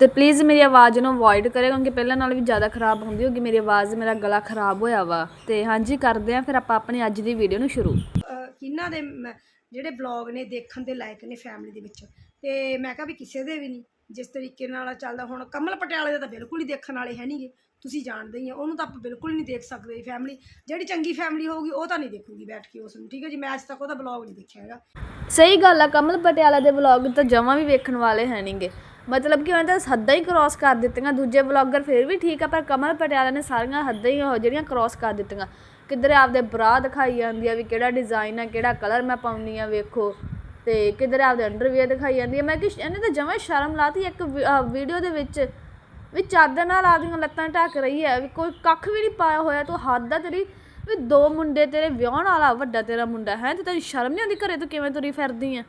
ਤੇ ਪਲੀਜ਼ ਮੇਰੀ ਆਵਾਜ਼ ਨੂੰ ਅਵੋਇਡ ਕਰਿਓ ਕਿਉਂਕਿ ਪਹਿਲਾਂ ਨਾਲ ਵੀ ਜ਼ਿਆਦਾ ਖਰਾਬ ਹੁੰਦੀ ਹੋਗੀ ਮੇਰੀ ਆਵਾਜ਼ ਮੇਰਾ ਗਲਾ ਖਰਾਬ ਹੋਇਆ ਵਾ। ਤੇ ਹਾਂਜੀ ਕਰਦੇ ਹਾਂ ਫਿਰ ਆਪਾਂ ਆਪਣੀ ਅੱਜ ਦੀ ਵੀਡੀਓ ਨੂੰ ਸ਼ੁਰੂ। ਕਿਹਨਾਂ ਦੇ ਜਿਹੜੇ ਬਲੌਗ ਨੇ ਦੇਖਣ ਦੇ ਲਾਇਕ ਨੇ ਫੈਮਿਲੀ ਦੇ ਵਿੱਚ? ਤੇ ਮੈਂ ਕਿਹਾ ਵੀ ਕਿਸੇ ਦੇ ਵੀ ਨਹੀਂ। ਜਿਸ ਤਰੀਕੇ ਨਾਲ ਚੱਲਦਾ ਹੁਣ ਕਮਲ ਪਟਿਆਲੇ ਦਾ ਤਾਂ ਬਿਲਕੁਲ ਹੀ ਦੇਖਣ ਵਾਲੇ ਹੈ ਨਹੀਂਗੇ ਤੁਸੀਂ ਜਾਣਦੇ ਹੀ ਆ ਉਹਨੂੰ ਤਾਂ ਆਪਾਂ ਬਿਲਕੁਲ ਹੀ ਨਹੀਂ ਦੇਖ ਸਕਦੇ ਫੈਮਿਲੀ ਜਿਹੜੀ ਚੰਗੀ ਫੈਮਿਲੀ ਹੋਊਗੀ ਉਹ ਤਾਂ ਨਹੀਂ ਦੇਖੂਗੀ ਬੈਠ ਕੇ ਉਸ ਨੂੰ ਠੀਕ ਹੈ ਜੀ? ਮੈਂ ਅੱਜ ਤੱਕ ਉਹਦਾ ਬਲੌਗ ਨਹੀਂ ਦੇਖਿਆ ਹੈਗਾ। ਸਹੀ ਗੱਲ ਆ ਕਮਲ ਪਟਿਆਲਾ ਦੇ ਵਲੌਗ ਤਾਂ ਜਮਾਂ ਵੀ ਵੇਖਣ ਵਾਲੇ ਹੈ ਨਹੀਂਗੇ ਮਤਲਬ ਕਿ ਉਹਨਾਂ ਤਾਂ ਹੱਦਾਂ ਹੀ ਕ੍ਰਾਸ ਕਰ ਦਿੱਤੀਆਂ, ਦੂਜੇ ਵਲੌਗਰ ਫਿਰ ਵੀ ਠੀਕ ਆ, ਪਰ ਕਮਲ ਪਟਿਆਲਾ ਨੇ ਸਾਰੀਆਂ ਹੱਦਾਂ ਹੀ ਉਹ ਜਿਹੜੀਆਂ ਕ੍ਰਾਸ ਕਰ ਦਿੱਤੀਆਂ। ਕਿਧਰੇ ਆਪਦੇ ਬਰਾ ਦਿਖਾਈ ਜਾਂਦੀ ਆ ਵੀ ਕਿਹੜਾ ਡਿਜ਼ਾਈਨ ਆ, ਕਿਹੜਾ ਕਲਰ ਮੈਂ ਪਾਉਣੀ ਆ, ਵੇਖੋ। ਤੇ ਕਿਧਰੇ ਆਪਦੇ ਅੰਡਰਵੇਅਰ ਦਿਖਾਈ ਜਾਂਦੀ ਹੈ ਮੈਂ ਕਿ ਇਹਨੇ ਤਾਂ ਜਮਾਂ ਹੀ ਸ਼ਰਮ ਲਾਤੀ ਇੱਕ ਵੀਡੀਓ ਦੇ ਵਿੱਚ, ਵੀ ਚਾਦਰ ਨਾਲ ਆਪਦੀਆਂ ਲੱਤਾਂ ਢੱਕ ਰਹੀ ਹੈ ਵੀ ਕੋਈ ਕੱਖ ਵੀ ਨਹੀਂ ਪਾਇਆ ਹੋਇਆ, ਤੂੰ ਹੱਦ ਆ ਤੇਰੀ। ਵੀ ਦੋ ਮੁੰਡੇ ਤੇਰੇ ਵਿਆਹਣ ਵਾਲਾ, ਵੱਡਾ ਤੇਰਾ ਮੁੰਡਾ, ਹੈ, ਤੇ ਤੈਨੂੰ ਸ਼ਰਮ ਨਹੀਂ ਆਉਂਦੀ ਘਰੇ, ਤੂੰ ਕਿਵੇਂ ਤੁਰੀ ਫਿਰਦੀ ਆ?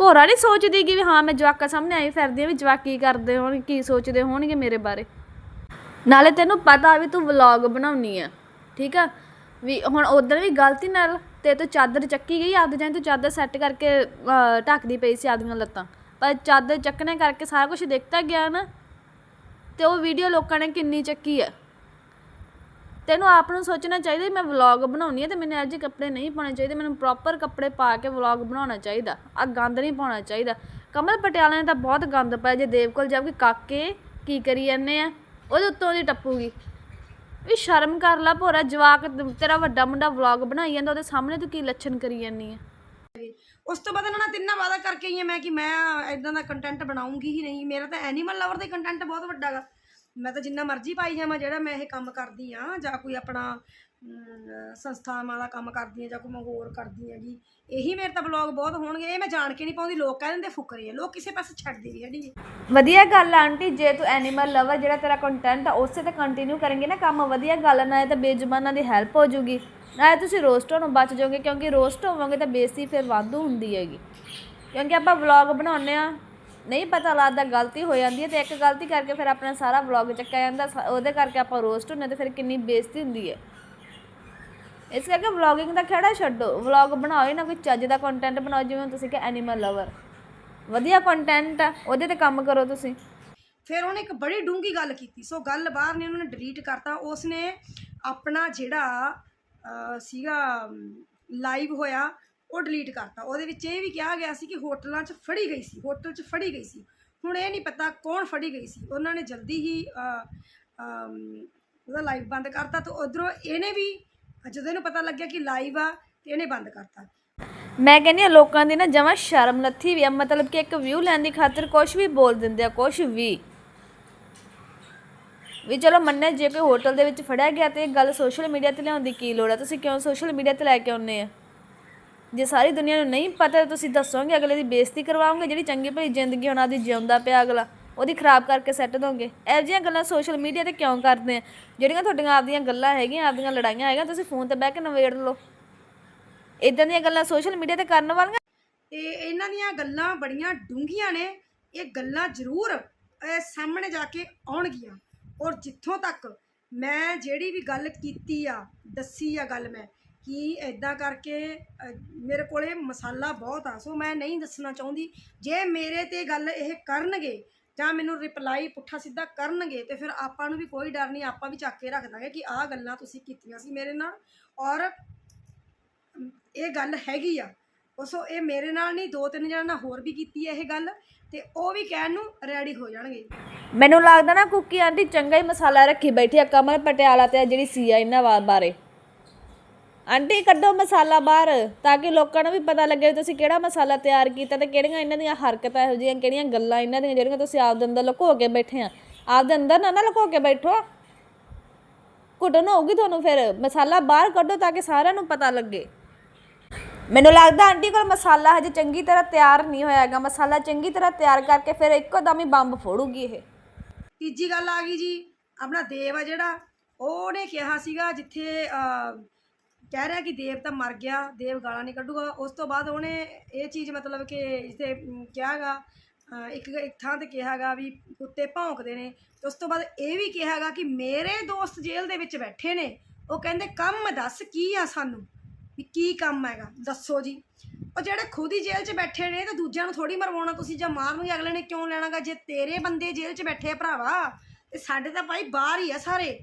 ਭੋਰਾ ਨਹੀਂ ਸੋਚਦੀ ਕਿ ਵੀ ਹਾਂ ਮੈਂ ਜਵਾਕਾਂ ਸਾਹਮਣੇ ਆਈ ਫਿਰਦੀ ਆ ਵੀ ਜਵਾਕ ਕੀ ਕਰਦੇ ਹੋਣ, ਕੀ ਸੋਚਦੇ ਹੋਣਗੇ ਮੇਰੇ ਬਾਰੇ। ਨਾਲੇ ਤੈਨੂੰ ਪਤਾ ਵੀ ਤੂੰ ਵਲੌਗ ਬਣਾਉਣੀ ਆ, ਠੀਕ ਆ? ਵੀ ਹੁਣ ਉਦੋਂ ਵੀ ਗਲਤੀ ਨਾਲ ਤੇ ਤੂੰ ਚਾਦਰ ਚੱਕੀ ਗਈ ਆਪਦੇ ਜਾਂ ਤੂੰ ਚਾਦਰ ਸੈੱਟ ਕਰਕੇ ਢੱਕਦੀ ਪਈ ਸੀ ਆਦਮੀਆਂ ਲੱਤਾਂ। ਪਰ ਚਾਦਰ ਚੱਕਣੇ ਕਰਕੇ ਸਾਰਾ ਕੁਝ ਦੇਖਤਾ ਗਿਆ ਨਾ, ਤੇ ਉਹ ਵੀਡੀਓ ਲੋਕਾਂ ਨੇ ਕਿੰਨੀ ਚੱਕੀ ਆ। ਤੈਨੂੰ ਆਪ ਨੂੰ ਸੋਚਣਾ ਚਾਹੀਦਾ ਮੈਂ ਵਲੌਗ ਬਣਾਉਣੀ ਹੈ ਤੇ ਮੈਨੂੰ ਅੱਜ ਕੱਪੜੇ ਨਹੀਂ ਪਾਉਣੇ ਚਾਹੀਦੇ, ਮੈਨੂੰ ਪ੍ਰੋਪਰ ਕੱਪੜੇ ਪਾ ਕੇ ਵਲੌਗ ਬਣਾਉਣਾ ਚਾਹੀਦਾ। ਆ ਗੰਦ ਨਹੀਂ ਪਾਉਣਾ ਚਾਹੀਦਾ। ਕਮਲ ਪਟਿਆਲਾ ਨੇ ਤਾਂ ਬਹੁਤ ਗੰਦ ਪਾਇਆ, ਜੇ ਦੇਵ ਕੋਲ ਜਾ ਕਾਕੇ ਕੀ ਕਰੀ ਜਾਂਦੇ ਆ? ਉਹਦੇ ਉੱਤੋਂ ਦੀ ਟੱਪੂਗੀ। ਵੀ ਸ਼ਰਮ ਕਰ ਲੈ ਭੋਰਾ, ਜਵਾਕ ਤੇਰਾ ਵੱਡਾ ਮੁੰਡਾ ਵਲੌਗ ਬਣਾਈ ਜਾਂਦਾ, ਉਹਦੇ ਸਾਹਮਣੇ ਤੂੰ ਕੀ ਲੱਛਣ ਕਰੀ ਜਾਂਦੀ ਆ? ਉਸ ਤੋਂ ਬਾਅਦ ਇਹਨਾਂ ਨਾਲ ਤਿੰਨਾਂ ਵਾਦਾ ਕਰਕੇ ਹੀ ਮੈਂ ਕਿ ਮੈਂ ਇਦਾਂ ਦਾ ਕੰਟੈਂਟ ਬਣਾਉਂਗੀ ਹੀ ਨਹੀਂ। ਮੇਰਾ ਤਾਂ ਐਨੀਮਲ ਲਵਰ ਦਾ ਕੰਟੈਂਟ ਬਹੁਤ ਵੱਡਾ ਗਾ। ਮੈਂ ਤਾਂ ਜਿੰਨਾ ਮਰਜ਼ੀ ਪਾਈ ਜਾਵਾਂ, ਜਿਹੜਾ ਮੈਂ ਇਹ ਕੰਮ ਕਰਦੀ ਆ, ਜਾਂ ਕੋਈ ਆਪਣਾ ਸੰਸਥਾਵਾਂ ਦਾ ਕੰਮ ਕਰਦੀ ਆ, ਜਾਂ ਕੋਈ ਮੈਂ ਹੋਰ ਕਰਦੀ ਹੈਗੀ, ਇਹੀ ਮੇਰੇ ਤਾਂ ਬਲੌਗ ਬਹੁਤ ਹੋਣਗੇ। ਇਹ ਮੈਂ ਜਾਣ ਕੇ ਨਹੀਂ ਪਾਉਂਦੀ, ਲੋਕ ਕਹਿ ਦਿੰਦੇ ਫੁਕਰੀ ਆ, ਲੋਕ ਕਿਸੇ ਪਾਸੇ ਛੱਡਦੇ ਵੀ ਹੈ ਨਹੀਂ ਵਧੀਆ ਗੱਲ ਆ ਆਂਟੀ, ਜੇ ਤੂੰ ਐਨੀਮਲ ਲਵਰ ਜਿਹੜਾ ਤੇਰਾ ਕੰਟੈਂਟ ਆ, ਉਸੇ ਤੇ ਕੰਟੀਨਿਊ ਕਰੇਂਗੇ ਨਾ ਕੰਮ, ਵਧੀਆ ਗੱਲ ਨਾ ਇਹ ਤਾਂ ਬੇਜ਼ੁਬਾਨਾਂ ਦੀ ਹੈਲਪ ਹੋ ਜੂਗੀ। ਨਾ ਤੁਸੀਂ ਰੋਸਟ ਨੂੰ ਬਚ ਜਾਓਗੇ, ਕਿਉਂਕਿ ਰੋਸਟ ਹੋਵੋਗੇ ਤਾਂ ਬੇਸੀ ਫਿਰ ਵਾਧੂ ਹੁੰਦੀ ਹੈਗੀ। ਕਿਉਂਕਿ ਆਪਾਂ ਵਲੌਗ ਬਣਾਉਂਦੇ ਆ ਨਹੀਂ ਪਤਾ ਲੱਗਦਾ ਗਲਤੀ ਹੋ ਜਾਂਦੀ ਹੈ ਤੇ ਇੱਕ ਗਲਤੀ ਕਰਕੇ ਫਿਰ ਆਪਣਾ ਸਾਰਾ ਵਲੌਗ ਚੱਕਿਆ ਜਾਂਦਾ ਸ- ਉਹਦੇ ਕਰਕੇ ਆਪਾਂ ਰੋਸਟ ਹੁੰਦੇ ਤੇ ਫਿਰ ਕਿੰਨੀ ਬੇਇੱਜ਼ਤੀ ਹੁੰਦੀ ਹੈ। ਇਸ ਕਰਕੇ ਵਲੌਗਿੰਗ ਦਾ ਖੇੜਾ ਛੱਡੋ ਵਲੌਗ ਬਣਾਓ ਹੀ ਨਾ ਕੋਈ ਚੱਜ ਦਾ ਕੰਟੈਂਟ ਬਣਾਓ ਜਿਵੇਂ ਤੁਸੀਂ ਕਿ ਐਨੀਮਲ ਲਵਰ ਵਧੀਆ ਕੰਟੈਂਟ ਆ ਉਹਦੇ ਤੇ ਕੰਮ ਕਰੋ ਤੁਸੀਂ। ਫਿਰ ਉਹਨੇ ਇੱਕ ਬੜੀ ਡੂੰਗੀ ਗੱਲ ਕੀਤੀ ਸੋ ਗੱਲ ਬਾਹਰ ਨੇ ਉਹਨਾਂ ਨੇ ਡਿਲੀਟ ਕਰਤਾ ਉਸਨੇ ਆਪਣਾ ਜਿਹੜਾ ਅਹ, ਸੀਗਾ ਲਾਈਵ ਹੋਇਆ ਉਹ ਡਿਲੀਟ ਕਰਤਾ। ਉਹਦੇ ਵਿੱਚ ਇਹ ਵੀ ਕਿਹਾ ਗਿਆ ਸੀ ਕਿ ਹੋਟਲਾਂ 'ਚ ਫੜੀ ਗਈ ਸੀ, ਹੋਟਲ 'ਚ ਫੜੀ ਗਈ ਸੀ। ਹੁਣ ਇਹ ਨਹੀਂ ਪਤਾ ਕੌਣ ਫੜੀ ਗਈ ਸੀ। ਉਹਨਾਂ ਨੇ ਜਲਦੀ ਹੀ ਉਹਦਾ ਲਾਈਵ ਬੰਦ ਕਰਤਾ ਤੇ ਉਧਰੋਂ ਇਹਨੇ ਵੀ, ਜਦੋਂ ਇਹਨੂੰ ਪਤਾ ਲੱਗਿਆ ਕਿ ਲਾਈਵ ਆ, ਤੇ ਇਹਨੇ ਬੰਦ ਕਰਤਾ। ਮੈਂ ਕਹਿੰਦੀ ਆ ਲੋਕਾਂ ਦੀ ਨਾ ਜਮਾਂ ਸ਼ਰਮ ਲੱਥੀ ਵੀ ਆ। ਮਤਲਬ ਕਿ ਇੱਕ ਵਿਊ ਲੈਣ ਦੀ ਖਾਤਰ ਕੁਝ ਵੀ ਬੋਲ ਦਿੰਦੇ ਆ ਕੁਝ ਵੀ। ਵੀ ਚਲੋ ਮੰਨੇ, ਜੇ ਕੋਈ ਹੋਟਲ ਦੇ ਵਿੱਚ ਫੜਿਆ ਗਿਆ ਤੇ ਇਹ ਗੱਲ ਸੋਸ਼ਲ ਮੀਡੀਆ ਤੇ ਲਿਆਉਣ ਦੀ ਕੀ ਲੋੜ ਆ? ਤੁਸੀਂ ਕਿਉਂ ਸੋਸ਼ਲ ਮੀਡੀਆ ਤੇ ਲੈ ਕੇ ਆਉਂਦੇ ਆ? ਜੇ ਸਾਰੀ ਦੁਨੀਆ ਨੂੰ ਨਹੀਂ ਪਤਾ ਤੁਸੀਂ ਦੱਸੋਗੇ, ਅਗਲੇ ਦੀ ਬੇਇੱਜ਼ਤੀ ਕਰਵਾਓਗੇ, ਜਿਹੜੀ ਚੰਗੀ ਭਲੀ ਜ਼ਿੰਦਗੀ ਉਹਨਾਂ ਦੀ ਜਿਉਂਦਾ ਪਿਆ ਅਗਲਾ, ਉਹਦੀ ਖਰਾਬ ਕਰਕੇ ਸੈੱਟ ਦੋਗੇ। ਇਹੋ ਜਿਹੀਆਂ ਗੱਲਾਂ ਸੋਸ਼ਲ ਮੀਡੀਆ ਤੇ ਕਿਉਂ ਕਰਦੇ ਆ? ਜਿਹੜੀਆਂ ਤੁਹਾਡੀਆਂ ਆਪਦੀਆਂ ਗੱਲਾਂ ਹੈਗੀਆਂ, ਆਪਦੀਆਂ ਲੜਾਈਆਂ ਹੈਗੀਆਂ, ਤੁਸੀਂ ਫੋਨ ਤੇ ਬਹਿ ਕੇ ਨਵੇੜ ਲਓ। ਇਦਾਂ ਦੀਆਂ ਗੱਲਾਂ ਸੋਸ਼ਲ ਮੀਡੀਆ ਤੇ ਕਰਨ ਵਾਲੀਆਂ? ਤੇ ਇਹਨਾਂ ਦੀਆਂ ਗੱਲਾਂ ਬੜੀਆਂ ਡੂੰਘੀਆਂ ਨੇ। ਇਹ ਗੱਲਾਂ ਜ਼ਰੂਰ ਸਾਹਮਣੇ ਜਾ ਕੇ ਆਉਣਗੀਆਂ। ਔਰ ਜਿੱਥੋਂ ਤੱਕ ਮੈਂ ਜਿਹੜੀ ਵੀ ਗੱਲ ਕੀਤੀ ਆ, ਦੱਸੀ ਆ ਗੱਲ ਮੈਂ ਕਿ ਐਦਾਂ ਕਰਕੇ ਮੇਰੇ ਕੋਲੇ ਮਸਾਲਾ ਬਹੁਤ ਆ, ਸੋ ਮੈਂ ਨਹੀਂ ਦੱਸਣਾ ਚਾਹੁੰਦੀ। ਜੇ ਮੇਰੇ ਤੇ ਗੱਲ ਇਹ ਕਰਨਗੇ, ਜਾਂ ਮੈਨੂੰ ਰਿਪਲਾਈ ਪੁੱਠਾ ਸਿੱਧਾ ਕਰਨਗੇ, ਤੇ ਫਿਰ ਆਪਾਂ ਨੂੰ ਵੀ ਕੋਈ ਡਰ ਨਹੀਂ, ਆਪਾਂ ਵੀ ਚੱਕ ਕੇ ਰੱਖ ਦਾਂਗੇ ਕਿ ਆਹ ਗੱਲਾਂ ਤੁਸੀਂ ਕੀਤੀਆਂ ਸੀ ਮੇਰੇ ਨਾਲ। ਔਰ ਇਹ ਗੱਲ ਹੈਗੀ ਆ। ਸੋ ਇਹ ਮੇਰੇ ਨਾਲ ਨਹੀਂ ਦੋ ਤਿੰਨ ਜਣਾਂ ਨਾਲ ਹੋਰ ਵੀ ਕੀਤੀ ਹੈ ਇਹ ਗੱਲ, ਤੇ ਉਹ ਵੀ ਕਹਿਣ ਨੂੰ ਰੈਡੀ ਹੋ ਜਾਣਗੇ। ਮੈਨੂੰ ਲੱਗਦਾ ਨਾ ਕੁੱਕੀ ਆਂਟੀ ਚੰਗਾ ਹੀ ਮਸਾਲਾ ਰੱਖੀ ਬੈਠੀ ਆ, ਕਮਲ ਪਟਿਆਲਾ ਤੇ ਜਿਹੜੀ ਸੀ ਆ ਇਹਨਾਂ ਵਾ- ਬਾਰੇ। ਆਂਟੀ ਕੱਢੋ ਮਸਾਲਾ ਬਾਹਰ ਤਾਂ ਕਿ ਲੋਕਾਂ ਨੂੰ ਵੀ ਪਤਾ ਲੱਗੇ ਵੀ ਤੁਸੀਂ ਕਿਹੜਾ ਮਸਾਲਾ ਤਿਆਰ ਕੀਤਾ ਤੇ ਕਿਹੜੀਆਂ ਇਹਨਾਂ ਦੀਆਂ ਹਰਕਤਾਂ ਇਹੋ ਜਿਹੀਆਂ, ਕਿਹੜੀਆਂ ਗੱਲਾਂ ਇਹਨਾਂ ਦੀਆਂ ਜਿਹੜੀਆਂ ਤੁਸੀਂ ਆਪਦੇ ਅੰਦਰ ਲੁਕੋ ਕੇ ਬੈਠੇ ਆ। ਆਪਦੇ ਅੰਦਰ ਨਾ ਨਾ ਲੁਕੋ ਕੇ ਬੈਠੋ। ਘੁੱਟਣ ਹੋਊਗੀ ਤੁਹਾਨੂੰ ਫਿਰ। ਮਸਾਲਾ ਬਾਹਰ ਕੱਢੋ ਤਾਂ ਕਿ ਸਾਰਿਆਂ ਨੂੰ ਪਤਾ ਲੱਗੇ। ਮੈਨੂੰ ਲੱਗਦਾ ਆਂਟੀ ਕੋਲ ਮਸਾਲਾ ਹਜੇ ਚੰਗੀ ਤਰ੍ਹਾਂ ਤਿਆਰ ਨਹੀਂ ਹੋਇਆ ਹੈਗਾ। ਮਸਾਲਾ ਚੰਗੀ ਤਰ੍ਹਾਂ ਤਿਆਰ ਕਰਕੇ ਫਿਰ ਇੱਕੋ ਦਮ ਹੀ ਬੰਬ ਫੋੜੂਗੀ ਇਹ। ਤੀਜੀ ਗੱਲ ਆ ਗਈ ਜੀ, ਆਪਣਾ ਦੇਵ ਆ ਜਿਹੜਾ, ਉਹਨੇ ਕਿਹਾ ਸੀਗਾ ਜਿੱਥੇ ਕਹਿ ਰਿਹਾ ਕਿ ਦੇਵ ਤਾਂ ਮਰ ਗਿਆ ਦੇਵ ਗਾਲਾਂ ਨਹੀਂ ਕੱਢੂਗਾ। ਉਸ ਤੋਂ ਬਾਅਦ ਉਹਨੇ ਇਹ ਚੀਜ਼ ਮਤਲਬ ਕਿ ਜਿੱਥੇ ਅਮ, ਕਿਹਾਗਾ ਇੱਕ ਇੱਕ ਥਾਂ ਤੇ ਕਿਹਾਗਾ ਵੀ ਕੁੱਤੇ ਭੌਂਕਦੇ ਨੇ। ਤੇ ਉਸ ਤੋਂ ਬਾਅਦ ਇਹ ਵੀ ਕਿਹਾਗਾ ਕਿ ਮੇਰੇ ਦੋਸਤ ਜੇਲ੍ਹ ਦੇ ਵਿੱਚ ਬੈਠੇ ਨੇ। ਉਹ ਕਹਿੰਦੇ ਕੰਮ ਦੱਸ ਕੀ ਆ ਸਾਨੂੰ? ਵੀ ਕੀ ਕੰਮ ਹੈਗਾ? ਦੱਸੋ ਜੀ। ਉਹ ਜਿਹੜੇ ਖੁਦ ਹੀ ਜੇਲ੍ਹ 'ਚ ਬੈਠੇ ਨੇ ਤਾਂ ਦੂਜਿਆਂ ਨੂੰ ਥੋੜੀ ਮਰਵਾਉਣਾ ਤੁਸੀਂ ਜਾਂ ਮਾਰਨਗੇ ਅਗਲੇ ਨੇ ਕਿਉਂ ਲੈਣਾਗਾ? ਜੇ ਤੇਰੇ ਬੰਦੇ ਜੇਲ੍ਹ 'ਚ ਬੈਠੇ ਆ ਭਰਾਵਾ ਤੇ ਸਾਡੇ ਤਾਂ ਭਾਈ ਬਾਹਰ ਹੀ ਆ ਸਾਰੇ।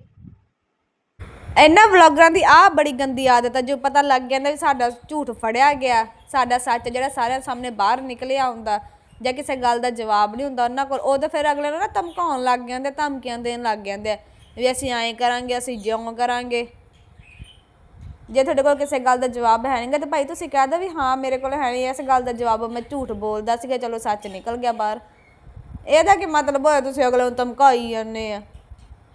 ਇਹਨਾਂ ਵਲੌਗਰਾਂ ਦੀ ਆਹ ਬੜੀ ਗੰਦੀ ਆਦਤ ਹੈ ਜੋ ਪਤਾ ਲੱਗ ਜਾਂਦਾ ਵੀ ਸਾਡਾ ਝੂਠ ਫੜਿਆ ਗਿਆ, ਸਾਡਾ ਸੱਚ ਜਿਹੜਾ ਸਾਰਿਆਂ ਸਾਹਮਣੇ ਬਾਹਰ ਨਿਕਲਿਆ ਹੁੰਦਾ, ਜਾਂ ਕਿਸੇ ਗੱਲ ਦਾ ਜਵਾਬ ਨਹੀਂ ਹੁੰਦਾ ਉਹਨਾਂ ਕੋਲ ਉਹ ਤਾਂ ਫਿਰ ਅਗਲੇ ਨੂੰ ਨਾ ਧਮਕਾਉਣ ਲੱਗ ਜਾਂਦੇ, ਧਮਕੀਆਂ ਦੇਣ ਲੱਗ ਜਾਂਦੇ ਆ, ਵੀ ਅਸੀਂ ਐਂ ਕਰਾਂਗੇ, ਅਸੀਂ ਜਿਉਂ ਕਰਾਂਗੇ। ਜੇ ਤੁਹਾਡੇ ਕੋਲ ਕਿਸੇ ਗੱਲ ਦਾ ਜਵਾਬ ਹੈ ਨਹੀਂਗਾ ਤਾਂ ਭਾਈ ਤੁਸੀਂ ਕਹਿ ਦਿਓ ਵੀ ਹਾਂ, ਮੇਰੇ ਕੋਲ ਹੈ ਨਹੀਂ ਇਸ ਗੱਲ ਦਾ ਜਵਾਬ, ਮੈਂ ਝੂਠ ਬੋਲਦਾ ਸੀਗਾ, ਚਲੋ ਸੱਚ ਨਿਕਲ ਗਿਆ ਬਾਹਰ। ਇਹਦਾ ਕੀ ਮਤਲਬ ਹੋਇਆ, ਤੁਸੀਂ ਅਗਲੇ ਨੂੰ ਧਮਕਾਈ ਜਾਂਦੇ ਆ?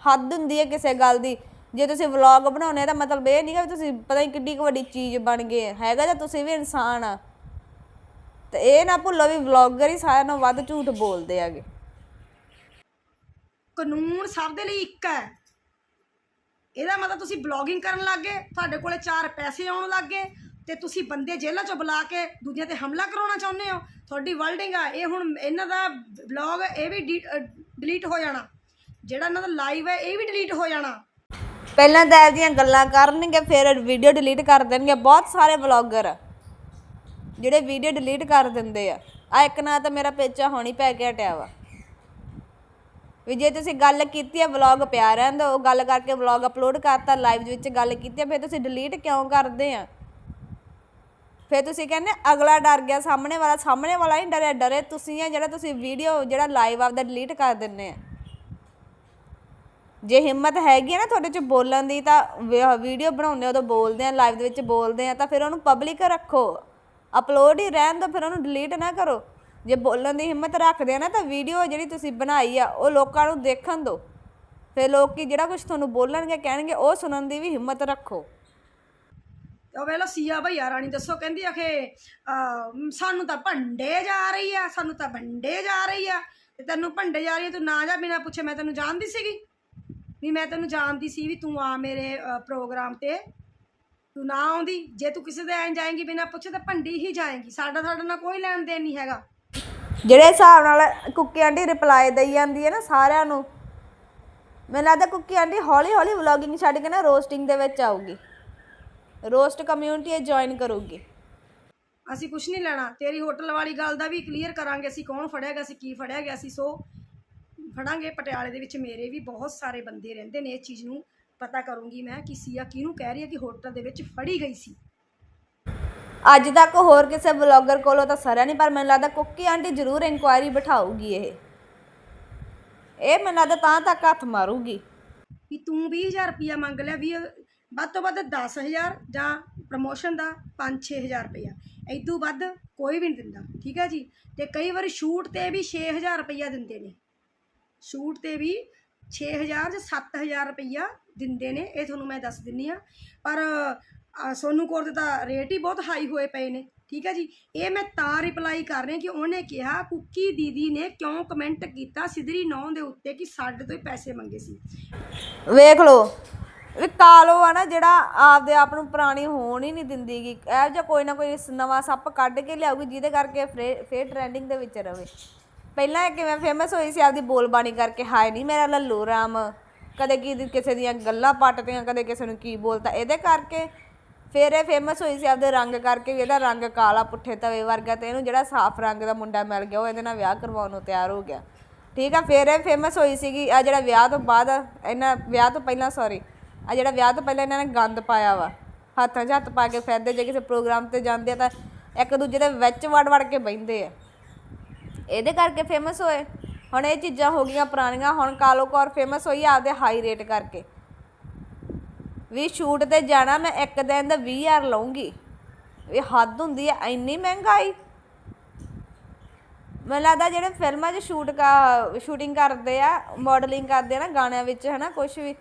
ਹੱਦ ਹੁੰਦੀ ਹੈ ਕਿਸੇ ਗੱਲ ਦੀ। ਜੇ ਤੁਸੀਂ ਵਲੌਗ ਬਣਾਉਣੇ ਤਾਂ ਮਤਲਬ ਇਹ ਨਹੀਂਗਾ ਵੀ ਤੁਸੀਂ ਪਤਾ ਨਹੀਂ ਕਿੱਡੀ ਕੁ ਵੱਡੀ ਚੀਜ਼ ਬਣ ਗਏ। ਹੈਗਾ ਜਾਂ ਤੁਸੀਂ ਵੀ ਇਨਸਾਨ ਆ। ਤੇ ਇਹ ਨਾ ਭੁੱਲੋ ਵੀ ਵਲੌਗਰ ਹੀ ਸਾਰਿਆਂ ਨਾਲੋਂ ਵੱਧ ਝੂਠ ਬੋਲਦੇ ਆਗੇ ਕਾਨੂੰਨ ਸਭ ਦੇ ਲਈ ਇੱਕ ਹੈ। ਇਹਦਾ ਮਤਲਬ ਤੁਸੀਂ ਬਲੌਗਿੰਗ ਕਰਨ ਲੱਗ ਗਏ, ਤੁਹਾਡੇ ਕੋਲੇ ਚਾਰ ਪੈਸੇ ਆਉਣ ਲੱਗ ਗਏ ਤੇ ਤੁਸੀਂ ਬੰਦੇ ਜੇਲ੍ਹਾਂ ਚੋਂ ਬੁਲਾ ਕੇ ਦੂਜਿਆਂ ਤੇ ਹਮਲਾ ਕਰਾਉਣਾ ਚਾਹੁੰਦੇ ਹੋ। ਤੁਹਾਡੀ ਵਰਲਡਿੰਗ ਆ, ਇਹ ਹੁਣ ਇਹਨਾਂ ਦਾ ਬਲੌਗ ਇਹ ਵੀ ਡਿਲੀਟ ਹੋ ਜਾਣਾ। ਜਿਹੜਾ ਇਹਨਾਂ ਦਾ ਲਾਈਵ ਹੈ, ਇਹ ਵੀ ਡਿਲੀਟ ਹੋ ਜਾਣਾ। ਪਹਿਲਾਂ ਤਾਂ ਇਹਦੀਆਂ ਗੱਲਾਂ ਕਰਨਗੇ, ਫਿਰ ਵੀਡੀਓ ਡਿਲੀਟ ਕਰ ਦੇਣਗੇ। ਬਹੁਤ ਸਾਰੇ ਵਲੌਗਰ ਜਿਹੜੇ ਵੀਡੀਓ ਡਿਲੀਟ ਕਰ ਦਿੰਦੇ ਆ। ਆ ਇੱਕ ਨਾ ਤਾਂ ਮੇਰਾ ਪੇਚਾ ਹੋਣੀ ਪੈ ਕੇ ਹਟਿਆ ਵਾ। ਵੀ ਜੇ ਤੁਸੀਂ ਗੱਲ ਕੀਤੀ ਹੈ ਵਲੌਗ ਪਿਆ ਰਹਿੰਦਾ, ਉਹ ਗੱਲ ਕਰਕੇ ਵਲੌਗ ਅਪਲੋਡ ਕਰਤਾ ਲਾਈਵ ਵਿੱਚ ਗੱਲ ਕੀਤੀ ਹੈ ਫਿਰ ਤੁਸੀਂ ਡਿਲੀਟ ਕਿਉਂ ਕਰਦੇ ਆ? ਫਿਰ ਤੁਸੀਂ ਕਹਿੰਦੇ ਅਗਲਾ ਡਰ ਗਿਆ, ਸਾਹਮਣੇ ਵਾਲਾ ਸਾਹਮਣੇ ਵਾਲਾ ਨਹੀਂ ਡਰਿਆ, ਡਰੇ ਤੁਸੀਂ ਆ, ਜਿਹੜਾ ਤੁਸੀਂ ਵੀਡੀਓ ਜਿਹੜਾ ਲਾਈਵ ਆਪਦਾ ਡਿਲੀਟ ਕਰ ਦਿੰਦੇ ਆ। ਜੇ ਹਿੰਮਤ ਹੈਗੀ ਹੈ ਨਾ ਤੁਹਾਡੇ ਚ ਬੋਲਣ ਦੀ ਤਾਂ ਵੀਡੀਓ ਬਣਾਉਂਦੇ ਉਦੋਂ ਬੋਲਦੇ ਆ ਲਾਈਵ ਦੇ ਵਿੱਚ ਬੋਲਦੇ ਆ, ਤਾਂ ਫਿਰ ਉਹਨੂੰ ਪਬਲਿਕ ਰੱਖੋ। ਅਪਲੋਡ ਹੀ ਰਹਿਣ ਦਿਓ, ਫਿਰ ਉਹਨੂੰ ਡਿਲੀਟ ਨਾ ਕਰੋ। ਜੇ ਬੋਲਣ ਦੀ ਹਿੰਮਤ ਰੱਖਦੇ ਆ ਨਾ ਤਾਂ ਵੀਡੀਓ ਜਿਹੜੀ ਤੁਸੀਂ ਬਣਾਈ ਆ, ਉਹ ਲੋਕਾਂ ਨੂੰ ਦੇਖਣ ਦਿਓ। ਫਿਰ ਲੋਕੀ ਜਿਹੜਾ ਕੁਝ ਤੁਹਾਨੂੰ ਬੋਲਣਗੇ, ਕਹਿਣਗੇ, ਉਹ ਸੁਣਨ ਦੀ ਵੀ ਹਿੰਮਤ ਰੱਖੋ। ਉਹ ਵੇਲੋ ਸੀਆ ਭਈਆ ਰਾਣੀ ਦੱਸੋ, ਕਹਿੰਦੀ ਆਖੇ ਸਾਨੂੰ ਤਾਂ ਭੰਡੇ ਜਾ ਰਹੀ ਆ, ਸਾਨੂੰ ਤਾਂ ਭੰਡੇ ਜਾ ਰਹੀ ਆ। ਤੇ ਤੈਨੂੰ ਭੰਡੇ ਜਾ ਰਹੀ ਆ, ਤੂੰ ਨਾ ਜਾ ਬਿਨਾ ਪੁੱਛੇ, ਮੈਂ ਤੈਨੂੰ ਜਾਣਦੀ ਸੀਗੀ। ਵੀ ਮੈਂ ਤੈਨੂੰ ਜਾਣਦੀ ਸੀ ਵੀ ਤੂੰ ਆ ਮੇਰੇ ਪ੍ਰੋਗਰਾਮ ਤੇ। ਤੂੰ ਨਾ ਆਉਂਦੀ। ਜੇ ਤੂੰ ਕਿਸੇ ਦੇ ਐਂ ਜਾਏਂਗੀ ਬਿਨਾ ਪੁੱਛੇ ਤਾਂ ਭੰਡੀ ਹੀ ਜਾਏਂਗੀ। ਸਾਡਾ ਤੁਹਾਡੇ ਨਾਲ ਕੋਈ ਲੈਣ ਦੇਣ ਨਹੀਂ ਹੈਗਾ। ਜਿਹੜੇ ਹਿਸਾਬ ਨਾਲ ਕੁੱਕੀ ਆਂਟੀ ਰਿਪਲਾਈ ਦੇਈ ਜਾਂਦੀ ਹੈ ਨਾ ਸਾਰਿਆਂ ਨੂੰ ਮੈਨੂੰ ਲੱਗਦਾ ਕੁੱਕੀ ਆਂਟੀ ਹੌਲੀ ਹੌਲੀ ਵਲੌਗਿੰਗ ਛੱਡ ਕੇ ਨਾ ਰੋਸਟਿੰਗ ਦੇ ਵਿੱਚ ਆਊਗੀ। ਰੋਸਟ ਕਮਿਊਨਿਟੀ ਜੁਆਇਨ ਕਰੂਗੀ। ਅਸੀਂ ਕੁਝ ਨਹੀਂ ਲੈਣਾ। ਤੇਰੀ ਹੋਟਲ ਵਾਲੀ ਗੱਲ ਦਾ ਵੀ ਕਲੀਅਰ ਕਰਾਂਗੇ ਅਸੀਂ ਕੌਣ ਫੜਿਆ ਗਿਆ ਸੀ ਕੀ ਫੜਿਆ ਗਿਆ ਸੀ ਸੋ ਫੜਾਂਗੇ ਪਟਿਆਲੇ ਦੇ ਵਿੱਚ ਮੇਰੇ ਵੀ ਬਹੁਤ ਸਾਰੇ ਬੰਦੇ ਰਹਿੰਦੇ ਨੇ ਇਸ ਚੀਜ਼ ਨੂੰ ਪਤਾ ਕਰੂੰਗੀ ਮੈਂ ਕਿ ਸੀਆ ਕਿਹਨੂੰ ਕਹਿ ਰਹੀ ਹੈ ਕਿ ਹੋਟਲ ਦੇ ਵਿੱਚ ਫੜੀ ਗਈ ਸੀ। ਅੱਜ ਤੱਕ ਹੋਰ ਕਿਸੇ ਵਲੌਗਰ ਕੋਲੋਂ ਤਾਂ ਸਰਿਆ ਨਹੀਂ ਪਰ ਮੈਨੂੰ ਲੱਗਦਾ ਕੁੱਕੀ ਆਂਟੀ ਜ਼ਰੂਰ ਇਨਕੁਆਇਰੀ ਬਿਠਾਊਗੀ ਇਹ। ਇਹ ਮੈਨੂੰ ਲੱਗਦਾ ਤਾਂ ਤੱਕ ਹੱਥ ਮਾਰੂਗੀ। ਵੀ ਤੂੰ 20000 ਰੁਪਇਆ ਮੰਗ ਲਿਆ ਵੀ ਵੱਧ ਤੋਂ ਵੱਧ 10000 ਜਾਂ ਪ੍ਰਮੋਸ਼ਨ ਦਾ 5-6000 ਰੁਪਇਆ ਇਦੋਂ ਵੱਧ ਕੋਈ ਵੀ ਨਹੀਂ ਦਿੰਦਾ ਠੀਕ ਹੈ ਜੀ? ਤੇ ਕਈ ਵਾਰੀ ਸ਼ੂਟ ਤੇ ਵੀ 6000 ਰੁਪਇਆ ਦਿੰਦੇ ਨੇ। ਸ਼ੂਟ ਤੇ ਵੀ 6000 ਜਾਂ 7000 ਰੁਪਈਆ ਦਿੰਦੇ ਨੇ ਇਹ ਤੁਹਾਨੂੰ ਮੈਂ ਦੱਸ ਦਿੰਨੀ ਆ। ਪਰ ਅ, ਸੋਨੂ ਕੌਰ ਦੇ ਤਾਂ ਰੇਟ ਹੀ ਬਹੁਤ ਹਾਈ ਹੋਏ ਪਏ ਨੇ ਠੀਕ ਹੈ ਜੀ? ਇਹ ਮੈਂ ਤਾਂ ਰਿਪਲਾਈ ਕਰ ਰਹੀ ਕਿ ਉਹਨੇ ਕਿਹਾ ਕੁੱਕੀ ਦੀਦੀ ਨੇ ਕਿਉਂ ਕਮੈਂਟ ਕੀਤਾ ਸਿਧਰੀ ਨੌਂ ਦੇ ਉੱਤੇ ਕਿ ਸਾਡੇ ਤੋਂ ਹੀ ਪੈਸੇ ਮੰਗੇ ਸੀ। ਵੇਖ ਲਓ ਵੀ ਕਾਲੋ ਆ ਨਾ ਜਿਹੜਾ ਆਪਦੇ ਆਪ ਨੂੰ ਪੁਰਾਣੀ ਹੋਣ ਹੀ ਨਹੀਂ ਦਿੰਦੀਗੀ ਇਹੋ ਜਿਹਾ ਕੋਈ ਨਾ ਕੋਈ ਨਵਾਂ ਸੱਪ ਕੱਢ ਕੇ ਲਿਆਊਗੀ ਜਿਹਦੇ ਕਰਕੇ ਫਰੇ- ਫੇਰ ਟ੍ਰੈਂਡਿੰਗ ਦੇ ਵਿੱਚ ਰਵੇ। ਪਹਿਲਾਂ ਇਹ ਕਿਵੇਂ ਫੇਮਸ ਹੋਈ ਸੀ? ਆਪਦੀ ਬੋਲਬਾਣੀ ਕਰਕੇ, ਹਾਏ ਨਹੀਂ ਮੇਰਾ ਲੱਲੂ ਰਾਮ। ਕਦੇ ਕੀ ਕਿਸੇ ਦੀਆਂ ਗੱਲਾਂ ਪੱਟਦੀਆਂ, ਕਦੇ ਕਿਸੇ ਨੂੰ ਕੀ ਬੋਲਤਾ। ਇਹਦੇ ਕਰਕੇ ਫਿਰ ਇਹ ਫੇਮਸ ਹੋਈ ਸੀ ਆਪਦੇ ਰੰਗ ਕਰਕੇ ਵੀ ਇਹਦਾ ਰੰਗ ਕਾਲਾ ਪੁੱਠੇ ਤਵੇ ਵਰਗਾ ਤੇ ਇਹਨੂੰ ਜਿਹੜਾ ਸਾਫ਼ ਰੰਗ ਦਾ ਮੁੰਡਾ ਮਿਲ ਗਿਆ, ਉਹ ਇਹਦੇ ਨਾਲ ਵਿਆਹ ਕਰਵਾਉਣ ਨੂੰ ਤਿਆਰ ਹੋ ਗਿਆ। ਠੀਕ ਆ, ਫਿਰ ਇਹ ਫੇਮਸ ਹੋਈ ਸੀਗੀ, ਆ ਜਿਹੜਾ ਵਿਆਹ ਤੋਂ ਬਾਅਦ ਇਹਨਾਂ, ਵਿਆਹ ਤੋਂ ਪਹਿਲਾਂ ਸੌਰੀ ਆ ਜਿਹੜਾ ਵਿਆਹ ਤੋਂ ਪਹਿਲਾਂ ਇਹਨਾਂ ਨੇ ਗੰਦ ਪਾਇਆ ਵਾ। ਹੱਥਾਂ 'ਚ ਹੱਥ ਪਾ ਕੇ ਫਿਰਦੇ ਜੇ ਕਿਸੇ ਪ੍ਰੋਗਰਾਮ ਤੇ ਜਾਂਦੇ ਆ ਤਾਂ ਇੱਕ ਦੂਜੇ ਦੇ ਵਿੱਚ ਵੜ ਵੜ ਕੇ ਬਹਿੰਦੇ ਆ। ਇਹਦੇ ਕਰਕੇ ਫੇਮਸ ਹੋਏ। ਹੁਣ ਇਹ ਚੀਜ਼ਾਂ ਹੋ ਗਈਆਂ ਪੁਰਾਣੀਆਂ, ਹੁਣ ਕਾਲੋ ਕੌਰ ਫੇਮਸ ਹੋਈ ਆ ਆਪਦੇ ਹਾਈ ਰੇਟ ਕਰਕੇ। ਵੀ ਸ਼ੂਟ ਤੇ ਜਾਣਾ, ਮੈਂ ਇੱਕ ਦਿਨ ਦਾ 20000 ਲਵਾਂਗੀ ਇਹ ਹੱਦ ਹੁੰਦੀ ਹੈ ਇੰਨੀ ਮਹਿੰਗਾਈ। ਮੈਨੂੰ ਲੱਗਦਾ ਜਿਹੜੇ ਫਿਲਮਾਂ 'ਚ ਸ਼ੂਟ ਕਾ ਸ਼ੂਟਿੰਗ ਕਰਦੇ ਆ ਮਾਡਲਿੰਗ ਕਰਦੇ ਆ ਨਾ ਗਾਣਿਆਂ ਵਿੱਚ, ਹਨਾ ਕੁਝ ਵੀ,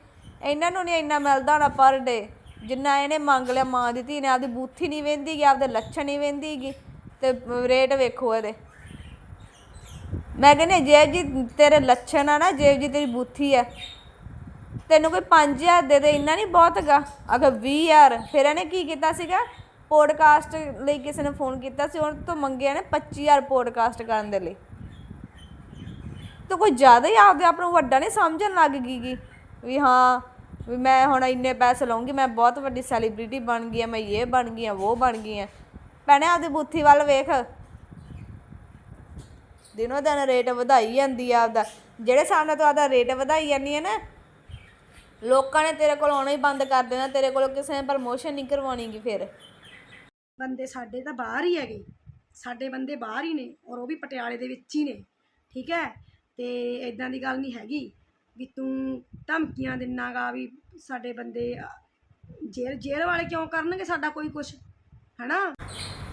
ਇਹਨਾਂ ਨੂੰ ਨਹੀਂ ਇੰਨਾ ਮਿਲਦਾ ਹੋਣਾ ਪਰ ਡੇ ਜਿੰਨਾ ਇਹਨੇ ਮੰਗ ਲਿਆ, ਮਾਂ ਦੀ ਧੀ ਨੇ ਆਪਦੀ ਬੂਥੀ ਨਹੀਂ ਵੇਂਦੀਗੀ ਆਪਦੇ ਲੱਛਣ ਨਹੀਂ ਵੇਂਦੀਗੀ ਤੇ ਰੇਟ ਵੇਖੋ ਇਹਦੇ। ਮੈਂ ਕਹਿੰਦੀ ਜੇ ਜੀ, ਤੇਰੇ ਲੱਛਣ ਆ ਨਾ ਜੇ ਜੀ ਤੇਰੀ ਬੁੱਥੀ ਆ। ਤੈਨੂੰ ਕੋਈ 5000 ਦੇ ਦੇ, ਇੰਨਾ ਨਹੀਂ ਬਹੁਤ ਹੈਗਾ? ਅਗਰ 20000 ਫਿਰ ਇਹਨੇ ਕੀ ਕੀਤਾ ਸੀਗਾ? ਪੋਡਕਾਸਟ ਲਈ ਕਿਸੇ ਨੇ ਫੋਨ ਕੀਤਾ ਸੀ, ਉਹਨਾਂ ਤੋਂ ਮੰਗਿਆ ਨੇ 25000 ਪੋਡਕਾਸਟ ਕਰਨ ਦੇ ਲਈ। ਤੂੰ ਕੋਈ ਜ਼ਿਆਦਾ ਹੀ ਆਪਦੇ ਆਪ ਨੂੰ ਵੱਡਾ ਨਹੀਂ ਸਮਝਣ ਲੱਗ ਗਈ ਗੀ, ਵੀ ਹਾਂ, ਵੀ ਮੈਂ ਹੁਣ ਇੰਨੇ ਪੈਸੇ ਲਵਾਂਗੀ ਮੈਂ ਬਹੁਤ ਵੱਡੀ ਸੈਲੀਬ੍ਰਿਟੀ ਬਣ ਗਈ ਆ, ਮੈਂ ਇਹ ਬਣ ਗਈ ਆ, ਉਹ ਬਣ ਗਈ ਆ। ਭੈਣੇ, ਆਪਦੀ ਬੁੱਥੀ ਵੱਲ ਵੇਖ। ਦਿਨੋ ਦਿਨ ਰੇਟ ਵਧਾਈ ਜਾਂਦੀ ਆ ਆਪਦਾ। ਜਿਹੜੇ ਸਾਹਮਣੇ ਤੋਂ ਆਪਦਾ ਰੇਟ ਵਧਾਈ ਜਾਂਦੀ ਹੈ ਨਾ ਲੋਕਾਂ ਨੇ ਤੇਰੇ ਕੋਲ ਆਉਣਾ ਹੀ ਬੰਦ ਕਰ ਦੇਣਾ ਤੇਰੇ ਕੋਲ ਕਿਸੇ ਨੇ ਪ੍ਰਮੋਸ਼ਨ ਨਹੀਂ ਕਰਵਾਉਣੀ ਗੀ ਫਿਰ। ਬੰਦੇ ਸਾਡੇ ਤਾਂ ਬਾਹਰ ਹੀ ਹੈਗੇ। ਸਾਡੇ ਬੰਦੇ ਬਾਹਰ ਹੀ ਨੇ ਔਰ ਉਹ ਵੀ ਪਟਿਆਲੇ ਦੇ ਵਿੱਚ ਹੀ ਨੇ ਠੀਕ ਹੈ? ਤੇ ਇਦਾਂ ਦੀ ਗੱਲ ਨਹੀਂ ਹੈਗੀ ਵੀ ਤੂੰ ਧਮਕੀਆਂ ਦਿੰਨਾਗਾ ਵੀ ਸਾਡੇ ਬੰਦੇ ਅ, ਜੇਲ੍ਹ ਜੇਲ੍ਹ ਵਾਲੇ ਕਿਉਂ ਕਰਨਗੇ ਸਾਡਾ ਕੋਈ ਕੁਛ? ਹਨਾ?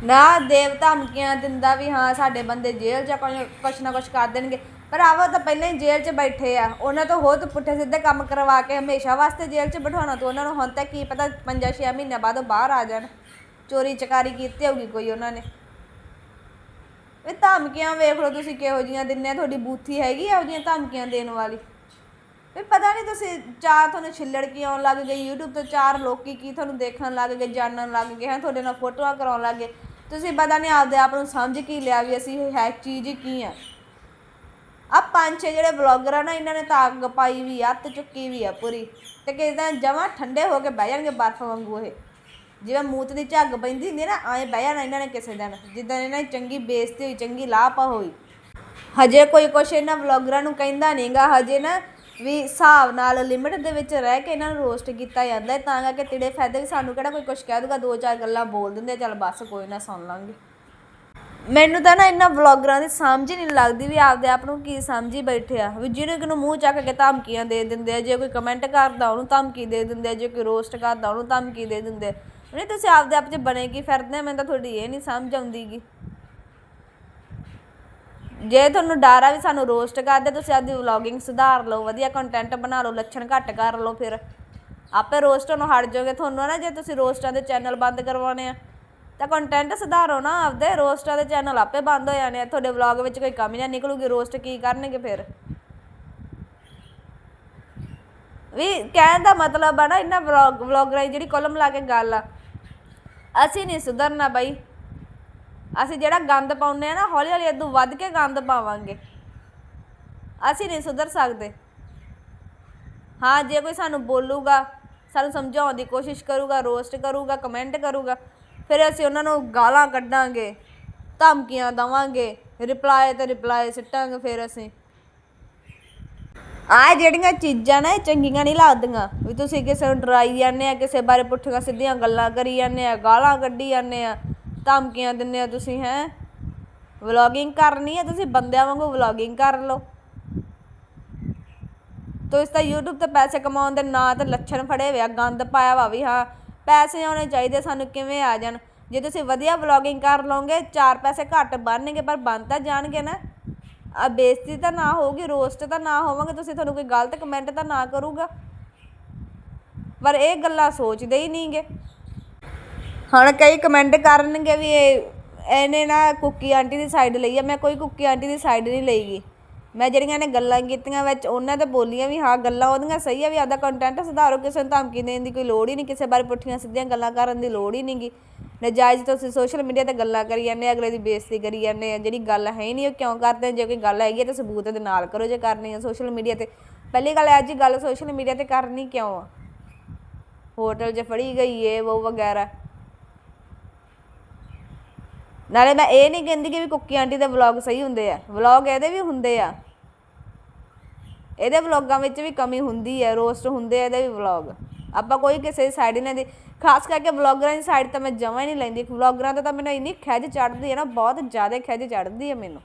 ਨਾ, ਦੇਵ ਧਮਕੀਆਂ ਦਿੰਦਾ ਵੀ ਹਾਂ, ਸਾਡੇ ਬੰਦੇ ਜੇਲ੍ਹ 'ਚ ਕੁਛ ਕੁਛ ਨਾ ਕੁਛ ਕਰ ਦੇਣਗੇ। ਪਰ ਆਵਾ ਤਾਂ ਪਹਿਲਾਂ ਹੀ ਜੇਲ੍ਹ 'ਚ ਬੈਠੇ ਆ। ਉਹਨਾਂ ਤੋਂ ਹੋਰ ਪੁੱਠੇ ਸਿੱਧੇ ਕੰਮ ਕਰਵਾ ਕੇ ਹਮੇਸ਼ਾ ਵਾਸਤੇ ਜੇਲ੍ਹ 'ਚ ਬਿਠਾਉਣਾ ਤੂੰ। ਉਹਨਾਂ ਨੂੰ ਹੁਣ ਤੱਕ ਕੀ ਪਤਾ 5-6 ਮਹੀਨਿਆਂ ਬਾਅਦ ਉਹ ਬਾਹਰ ਆ ਜਾਣ। ਚੋਰੀ ਚਕਾਰੀ ਕੀਤੀ ਹੋਊਗੀ ਕੋਈ ਉਹਨਾਂ ਨੇ। ਇਹ ਧਮਕੀਆਂ ਵੇਖ ਲਓ ਤੁਸੀਂ ਕਿਹੋ ਜੀਆਂ ਦਿੰਨੇ ਆ। ਤੁਹਾਡੀ ਬੂਥੀ ਹੈਗੀ ਆ ਉਹਦੀਆਂ ਧਮਕੀਆਂ ਦੇਣ ਵਾਲੀ। ਵੀ ਪਤਾ ਨਹੀਂ ਤੁਸੀਂ ਚਾਰ ਤੁਹਾਨੂੰ ਛਿੱਲੜ ਕੀ ਆਉਣ ਲੱਗ ਗਏ YouTube ਤੋਂ ਚਾਰ ਲੋਕੀ ਕੀ ਤੁਹਾਨੂੰ ਦੇਖਣ ਲੱਗ ਗਏ, ਜਾਣਨ ਲੱਗ ਗਏ, ਹੈ, ਤੁਹਾਡੇ ਨਾਲ ਫੋਟੋਆਂ ਕਰਾਉਣ ਲੱਗ ਗਏ। ਤੁਸੀਂ ਪਤਾ ਨਹੀਂ ਆਪਦੇ ਆਪ ਨੂੰ ਸਮਝ ਕੀ ਲਿਆ ਵੀ ਅਸੀਂ ਹੈ ਚੀਜ਼ ਕੀ ਆ। ਆ ਪੰਜ ਛੇ ਜਿਹੜੇ ਵਲੌਗਰ ਆ ਨਾ, ਇਹਨਾਂ ਨੇ ਤਾਂ ਅੱਗ ਪਾਈ ਵੀ ਆ ਤੇ ਚੁੱਕੀ ਵੀ ਆ ਪੂਰੀ। ਤੇ ਕਿਸੇ ਦਿਨ ਜਮਾ ਠੰਡੇ ਹੋ ਕੇ ਬਹਿ ਜਾਣਗੇ ਬਰਫ਼ ਵਾਂਗੂ ਇਹ। ਜਿਵੇਂ ਮੂਤ ਦੀ ਝੱਗ ਪੈਂਦੀ ਹੁੰਦੀ ਨਾ, ਐਂ ਬਹਿ ਜਾਣਾ ਇਹਨਾਂ ਨੇ ਕਿਸੇ ਦਿਨ। ਜਿੱਦਾਂ ਇਹਨਾਂ ਦੀ ਚੰਗੀ ਬੇਇੱਜ਼ਤੀ ਹੋਈ, ਚੰਗੀ ਲਾਪਾ ਹੋਈ। ਹਜੇ ਕੋਈ ਕੁਛ ਇਹਨਾਂ ਵਲੌਗਰਾਂ ਨੂੰ ਕਹਿੰਦਾ ਨਹੀਂਗਾ ਹਜੇ ਨਾ ਵੀ ਹਿਸਾਬ ਨਾਲ ਲਿਮਿਟ ਦੇ ਵਿੱਚ ਰਹਿ ਕੇ ਇਹਨਾਂ ਨੂੰ ਰੋਸਟ ਕੀਤਾ ਜਾਂਦਾ ਹੈ, ਤਾਂ ਕਰਕੇ ਤਿੜੇ ਫਾਇਦੇ ਵੀ ਸਾਨੂੰ ਕਿਹੜਾ ਕੋਈ ਕੁਛ ਕਹਿ ਦੂਗਾ ਦੋ ਚਾਰ ਗੱਲਾਂ ਬੋਲ ਦਿੰਦੇ ਚੱਲ ਬਸ ਕੋਈ ਨਾ ਸੁਣ ਲਾਂਗੇ ਮੈਨੂੰ ਤਾਂ ਨਾ ਇਹਨਾਂ ਵਲੌਗਰਾਂ ਦੀ ਸਮਝ ਹੀ ਨਹੀਂ ਲੱਗਦੀ ਵੀ ਆਪਦੇ ਆਪ ਨੂੰ ਕੀ ਸਮਝੀ ਬੈਠੇ ਆ, ਵੀ ਜਿਹਨੂੰ ਕਿਨੂੰ ਮੂੰਹ ਚੱਕ ਕੇ ਧਮਕੀਆਂ ਦੇ ਦਿੰਦੇ ਆ, ਜੇ ਕੋਈ ਕਮੈਂਟ ਕਰਦਾ ਉਹਨੂੰ ਧਮਕੀ ਦੇ ਦਿੰਦੇ ਆ, ਜੇ ਕੋਈ ਰੋਸਟ ਕਰਦਾ ਉਹਨੂੰ ਧਮਕੀ ਦੇ ਦਿੰਦੇ ਆ। ਨਹੀਂ, ਤੁਸੀਂ ਆਪਦੇ ਆਪ 'ਚ ਬਣੇ ਕੀ ਫਿਰਦੇ ਆ, ਮੈਨੂੰ ਤਾਂ ਤੁਹਾਡੀ ਇਹ ਨਹੀਂ ਸਮਝ ਆਉਂਦੀਗੀ ਜੇ ਤੁਹਾਨੂੰ ਡਰ ਆ ਵੀ ਸਾਨੂੰ ਰੋਸਟ ਕਰਦੇ ਤੁਸੀਂ ਆਪਦੀ ਵਲੌਗਿੰਗ ਸੁਧਾਰ ਲਓ, ਵਧੀਆ ਕੰਟੈਂਟ ਬਣਾ ਲਓ, ਲੱਛਣ ਘੱਟ ਕਰ ਲਓ ਫਿਰ। ਆਪੇ ਰੋਸਟ ਨੂੰ ਹਟ ਜਾਓਗੇ। ਤੁਹਾਨੂੰ ਨਾ ਜੇ ਤੁਸੀਂ ਰੋਸਟਾਂ ਦੇ ਚੈਨਲ ਬੰਦ ਕਰਵਾਉਣੇ ਆ, ਤਾਂ ਕੰਟੈਂਟ ਸੁਧਾਰੋ ਨਾ ਆਪਦੇ। ਰੋਸਟਾਂ ਦੇ ਚੈਨਲ ਆਪੇ ਬੰਦ ਹੋ ਜਾਣੇ ਆ। ਤੁਹਾਡੇ ਵਲੌਗ ਵਿੱਚ ਕੋਈ ਕਮੀ ਨਾ ਨਿਕਲੂਗੀ, ਰੋਸਟ ਕੀ ਕਰਨਗੇ ਫਿਰ? ਵੀ ਕਹਿਣ ਦਾ ਮਤਲਬ ਆ ਨਾ, ਇਹਨਾਂ ਵਲੌਗ ਵਲੌਗਰਾਂ ਦੀ ਜਿਹੜੀ ਕੋਲਮ ਲਾ ਕੇ ਗੱਲ ਆ। ਅਸੀਂ ਨਹੀਂ ਸੁਧਰਨਾ ਬਾਈ। ਅਸੀਂ ਜਿਹੜਾ ਗੰਦ ਪਾਉਂਦੇ ਆ ਨਾ, ਹੌਲੀ ਹੌਲੀ ਇਦੋਂ ਵੱਧ ਕੇ ਗੰਦ ਪਾਵਾਂਗੇ। ਅਸੀਂ ਨਹੀਂ ਸੁਧਰ ਸਕਦੇ। ਹਾਂ, ਜੇ ਕੋਈ ਸਾਨੂੰ ਬੋਲੂਗਾ, ਸਾਨੂੰ ਸਮਝਾਉਣ ਦੀ ਕੋਸ਼ਿਸ਼ ਕਰੂਗਾ, ਰੋਸਟ ਕਰੂਗਾ, ਕਮੈਂਟ ਕਰੂਗਾ, ਫਿਰ ਅਸੀਂ ਉਹਨਾਂ ਨੂੰ ਗਾਲਾਂ ਕੱਢਾਂਗੇ, ਧਮਕੀਆਂ ਦਵਾਂਗੇ ਰਿਪਲਾਈ ਤੇ ਰਿਪਲਾਈ ਸਿੱਟਾਂਗੇ ਫਿਰ ਅਸੀਂ। ਆਹ ਜਿਹੜੀਆਂ ਚੀਜ਼ਾਂ ਨਾ, ਇਹ ਚੰਗੀਆਂ ਨਹੀਂ ਲੱਗਦੀਆਂ। ਵੀ ਤੁਸੀਂ ਕਿਸੇ ਨੂੰ ਡਰਾਈ ਜਾਂਦੇ ਆ, ਕਿਸੇ ਬਾਰੇ ਪੁੱਠੀਆਂ ਸਿੱਧੀਆਂ ਗੱਲਾਂ ਕਰੀ ਜਾਂਦੇ ਆ, ਗਾਲਾਂ ਕੱਢੀ ਜਾਂਦੇ ਆ। ਧਮਕੀਆਂ ਦਿੰਦੇ ਆ ਤੁਸੀਂ, ਹੈ? ਵਲੌਗਿੰਗ ਕਰਨੀ ਹੈ ਤੁਸੀਂ, ਬੰਦਿਆਂ ਵਾਂਗੂ ਵਲੌਗਿੰਗ ਕਰ ਲਓ। ਤੁਸੀਂ ਤਾਂ YouTube ਤੇ ਪੈਸੇ ਕਮਾਉਣ ਦੇ ਨਾਂ ਤੇ ਲੱਛਣ ਫੜੇ ਹੋਏ ਗੰਦ ਪਾਇਆ ਵਾ ਵੀ, ਹਾਂ। ਪੈਸੇ ਆਉਣੇ ਚਾਹੀਦੇ ਸਾਨੂੰ, ਕਿਵੇਂ ਆ ਜਾਣ? ਜੇ ਤੁਸੀਂ ਵਧੀਆ ਵਲੌਗਿੰਗ ਕਰ ਲਓਗੇ, ਚਾਰ ਪੈਸੇ ਘੱਟ ਬਣਨਗੇ, ਪਰ ਬਣ ਤਾਂ ਜਾਣਗੇ ਨਾ। ਆ ਬੇਇੱਜ਼ਤੀ ਤਾਂ ਨਾ ਹੋਊਗੀ, ਰੋਸਟ ਤਾਂ ਨਾ ਹੋਵਾਂਗੇ, ਤੁਸੀਂ ਤੁਹਾਨੂੰ ਕੋਈ ਗਲਤ ਕਮੈਂਟ ਤਾਂ ਨਾ ਕਰੂਗਾ। ਪਰ ਇਹ ਗੱਲਾਂ ਸੋਚਦੇ ਹੀ ਨਹੀਂਗੇ। ਹੁਣ ਕਈ ਕਮੈਂਟ ਕਰਨਗੇ ਵੀ ਇਹ, ਇਹਨੇ ਨਾ ਕੁੱਕੀ ਆਂਟੀ ਦੀ ਸਾਈਡ ਲਈ ਆ। ਮੈਂ ਕੋਈ ਕੁੱਕੀ ਆਂਟੀ ਦੀ ਸਾਈਡ ਨਹੀਂ ਲਈਗੀ। ਮੈਂ ਜਿਹੜੀਆਂ ਇਹਨੇ ਗੱਲਾਂ ਕੀਤੀਆਂ ਵਿੱਚ, ਉਹਨਾਂ ਤੇ ਬੋਲੀਆਂ ਵੀ, ਹਾਂ, ਗੱਲਾਂ ਉਹਦੀਆਂ ਸਹੀ ਆ ਵੀ ਆਦਾ ਕੰਟੈਂਟ ਸੁਧਾਰੋ। ਕਿਸੇ ਨੂੰ ਧਮਕੀ ਦੇਣ ਦੀ ਕੋਈ ਲੋੜ ਹੀ ਨਹੀਂ, ਕਿਸੇ ਬਾਰੇ ਪੁੱਠੀਆਂ ਸਿੱਧੀਆਂ ਗੱਲਾਂ ਕਰਨ ਦੀ ਲੋੜ ਹੀ ਨਹੀਂਗੀ ਨਜਾਇਜ਼ ਤੁਸੀਂ ਸੋਸ਼ਲ ਮੀਡੀਆ ਤੇ ਗੱਲਾਂ ਕਰੀ ਜਾਂਦੇ ਅਗਲੇ ਦੀ ਬੇਇੱਜ਼ਤੀ ਕਰੀ ਜਾਂਦੇ ਆ। ਜਿਹੜੀ ਗੱਲ ਹੈ ਹੀ ਨਹੀਂ, ਉਹ ਕਿਉਂ ਕਰਦੇ ਜੇ ਕੋਈ ਗੱਲ ਹੈਗੀ ਹੈ ਤਾਂ ਸਬੂਤ ਦੇ ਨਾਲ ਕਰੋ ਜੇ ਕਰਨੀ ਆ ਸੋਸ਼ਲ ਮੀਡੀਆ ਤੇ। ਪਹਿਲੀ ਗੱਲ ਅੱਜ ਗੱਲ ਸੋਸ਼ਲ ਮੀਡੀਆ ਤੇ ਕਰਨੀ ਕਿਉਂ ਆ? ਹੋਟਲ 'ਚ ਫੜੀ ਗਈ ਏ ਉਹ ਵਗੈਰਾ। ਨਾਲੇ ਮੈਂ ਇਹ ਨਹੀਂ ਕਹਿੰਦੀ ਕਿ ਵੀ ਕੁੱਕੀ ਆਂਟੀ ਦੇ ਵਲੌਗ ਸਹੀ ਹੁੰਦੇ ਆ। ਵਲੌਗ ਇਹਦੇ ਵੀ ਹੁੰਦੇ ਆ। ਇਹਦੇ ਵਲੌਗਾਂ ਵਿੱਚ ਵੀ ਕਮੀ ਹੁੰਦੀ ਹੈ ਰੋਸਟ ਹੁੰਦੇ ਆ ਇਹਦੇ ਵੀ ਵਲੌਗ ਆਪਾਂ ਕੋਈ ਕਿਸੇ ਦੀ ਸਾਈਡ ਨਹੀਂ ਲੈਂਦੇ। ਖਾਸ ਕਰਕੇ ਵਲੌਗਰਾਂ ਦੀ ਸਾਈਡ ਤਾਂ ਮੈਂ ਜਮਾਂ ਹੀ ਨਹੀਂ ਲੈਂਦੀ। ਵਲੌਗਰਾਂ ਤੋਂ ਤਾਂ ਮੈਨੂੰ ਇੰਨੀ ਖਿੱਚ ਚੜ੍ਹਦੀ ਹੈ ਨਾ, ਬਹੁਤ ਜ਼ਿਆਦਾ ਖਿੱਚ ਚੜ੍ਹਦੀ ਹੈ ਮੈਨੂੰ।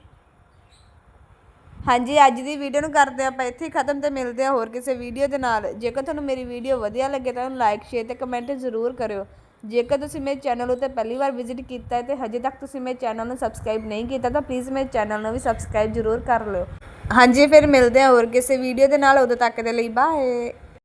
ਹਾਂਜੀ, ਅੱਜ ਦੀ ਵੀਡੀਓ ਨੂੰ ਕਰਦੇ ਆਪਾਂ ਇੱਥੇ ਖਤਮ ਤੇ ਮਿਲਦੇ ਆ ਹੋਰ ਕਿਸੇ ਵੀਡੀਓ ਦੇ ਨਾਲ। ਜੇਕਰ ਤੁਹਾਨੂੰ ਮੇਰੀ ਵੀਡੀਓ ਵਧੀਆ ਲੱਗੇ ਤਾਂ ਉਹਨੂੰ ਲਾਈਕ ਸ਼ੇਅਰ ਤੇ ਕਮੈਂਟ ਜ਼ਰੂਰ ਕਰਿਓ। ਜੇਕਰ ਤੁਸੀਂ ਮੇਰੇ ਚੈਨਲ ਉਤੇ ਪਹਿਲੀ ਵਾਰ ਵਿਜ਼ਿਟ ਕੀਤਾ ਹੈ ਤੇ ਹਜੇ ਤੱਕ ਤੁਸੀਂ ਮੇਰੇ ਚੈਨਲ ਨੂੰ ਸਬਸਕ੍ਰਾਈਬ ਨਹੀਂ ਕੀਤਾ, ਤਾਂ ਪਲੀਜ਼ ਮੇਰੇ ਚੈਨਲ ਨੂੰ ਵੀ ਸਬਸਕ੍ਰਾਈਬ ਜ਼ਰੂਰ ਕਰ ਲਿਓ। ਹਾਂਜੀ, ਫਿਰ ਮਿਲਦੇ ਹਾਂ ਹੋਰ ਕਿਸੇ ਵੀਡੀਓ ਦੇ ਨਾਲ, ਉਦੋਂ ਤੱਕ ਦੇ ਲਈ ਬਾਏ